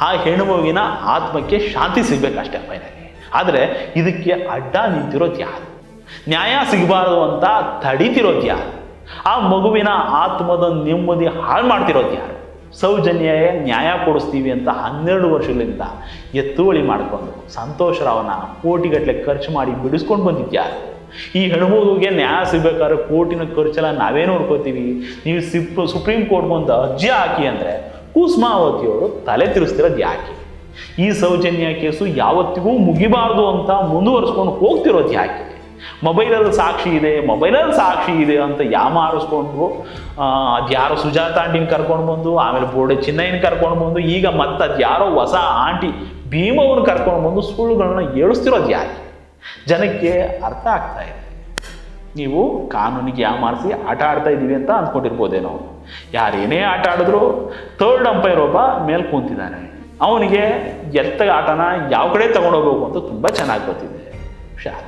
ಆ ಹೆಣ್ಣುಮಗುವಿನ ಆತ್ಮಕ್ಕೆ ಶಾಂತಿ ಸಿಗಬೇಕಷ್ಟೇ ಫೈನಲಿ ಆದರೆ ಇದಕ್ಕೆ ಅಡ್ಡ ನಿಂತಿರೋದು ಯಾರು? ನ್ಯಾಯ ಸಿಗಬಾರದು ಅಂತ ತಡೀತಿರೋದು ಯಾರು? ಆ ಮಗುವಿನ ಆತ್ಮದ ನೆಮ್ಮದಿ ಹಾಳು ಮಾಡ್ತಿರೋದು ಯಾರು? ಸೌಜನ್ಯ ನ್ಯಾಯ ಕೊಡಿಸ್ತೀವಿ ಅಂತ ಹನ್ನೆರಡು ವರ್ಷಗಳಿಂದ ಎತ್ತುವಳಿ ಮಾಡಿಕೊಂಡು ಸಂತೋಷ್ ರಾವ್ನ ಕೋಟಿಗಟ್ಟಲೆ ಖರ್ಚು ಮಾಡಿ ಬಿಡಿಸ್ಕೊಂಡು ಬಂದಿದ್ಯಾರು ಈ ಹೆಣ್ಮಗುಗೆ ನ್ಯಾಯ ಸಿಗ್ಬೇಕಾದ್ರೆ ಕೋಟಿನ ಖರ್ಚೆಲ್ಲ ನಾವೇ ನೋಡ್ಕೋತೀವಿ. ನೀವು ಸಿಪ್ ಸುಪ್ರೀಂ ಬಂದು ಅರ್ಜಿ ಹಾಕಿ ಅಂದರೆ ಕುಸ್ಮಾವತಿಯವರು ತಲೆ ತಿರುಸ್ತಿರೋದು ಯಾಕೆ? ಈ ಸೌಜನ್ಯ ಕೇಸು ಯಾವತ್ತಿಗೂ ಮುಗಿಬಾರ್ದು ಅಂತ ಮುಂದುವರಿಸ್ಕೊಂಡು ಹೋಗ್ತಿರೋದು ಯಾಕೆ? ಮೊಬೈಲಲ್ಲಿ ಸಾಕ್ಷಿ ಇದೆ, ಮೊಬೈಲಲ್ಲಿ ಸಾಕ್ಷಿ ಇದೆ ಅಂತ ಯಾಮಾರಿಸ್ಕೊಂಡು ಅದ್ಯಾರೋ ಸುಜಾತ ಆಂಟಿನ ಕರ್ಕೊಂಡು ಬಂದು, ಆಮೇಲೆ ಬೋರ್ಡೆ ಚಿನ್ನಯ್ಯನ ಕರ್ಕೊಂಡು ಬಂದು, ಈಗ ಮತ್ತೆ ಅದ್ಯಾರೋ ಹೊಸ ಆಂಟಿ ಭೀಮವ್ರನ್ನ ಕರ್ಕೊಂಡು ಬಂದು ಸುಳ್ಳುಗಳನ್ನ ಏಳಿಸ್ತಿರೋದು ಯಾಕೆ? ಜನಕ್ಕೆ ಅರ್ಥ ಆಗ್ತಾ ಇದೆ ನೀವು ಕಾನೂನಿಗೆ ಯಾಮಾರಿಸಿ ಆಟ ಆಡ್ತಾ ಇದ್ದೀವಿ ಅಂತ ಅಂದ್ಕೊಂಡಿರ್ಬೋದೇನೋ ಯಾರೇನೇ ಆಟ ಆಡಿದ್ರು ಥರ್ಡ್ ಅಂಪೈರ್ ಒಬ್ಬ ಮೇಲೆ ಕೂತಿದ್ದಾನೆ ಅವನಿಗೆ ಎತ್ತ ಆಟನ ಯಾವ ಕಡೆ ತಗೊಂಡೋಗ್ಬೇಕು ಅಂತ ತುಂಬ ಚೆನ್ನಾಗಿ ಗೊತ್ತಿದೆ. ಹುಷಾರ್.